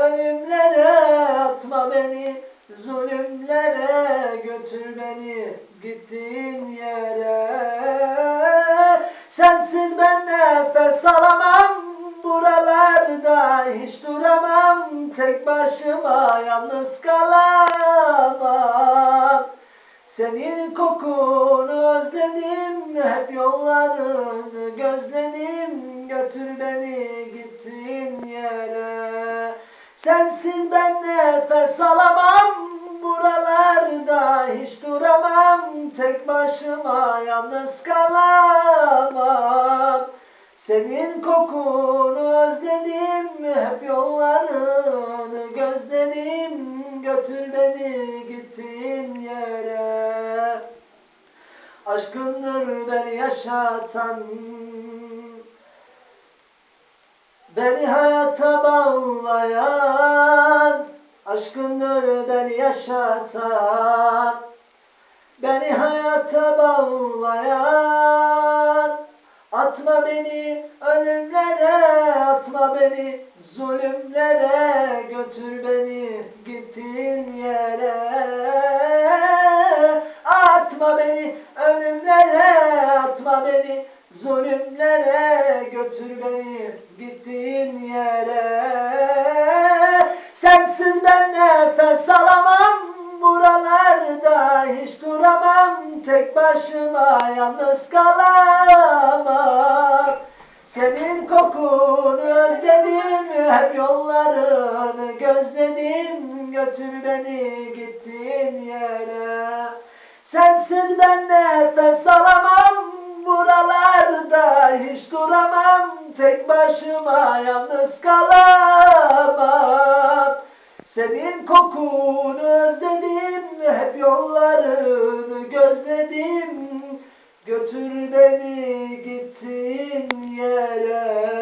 ölümlere Atma beni zulümlere Götür beni gittiğin yere. Sensin ben nefes alamam Buralarda hiç duramam Tek başıma yalnız kalamam. Senin kokunu özledim Hep yollarını gözledim Götür beni Sensin ben nefes alamam Buralarda hiç duramam Tek başıma yalnız kalamam senin kokunu özledim, hep yollarını gözledim. Götür beni gittiğin yere. Aşkındır beni yaşatan, beni hayata bağlayan. Aşkındır beni yaşatan, beni hayata bağlayan. Atma beni ölümlere, atma beni zulümlere, götür beni gittiğin yere. Atma beni ölümlere, atma beni zulümlere, götür beni yalnız kalamam. Senin kokunu özledim, hep yollarını gözledim, götür beni gittiğin yere. Sensiz ben nefes alamam, buralarda hiç duramam, tek başıma yalnız kalamam. Senin kokunu özledim, Götür beni gittiğin yere.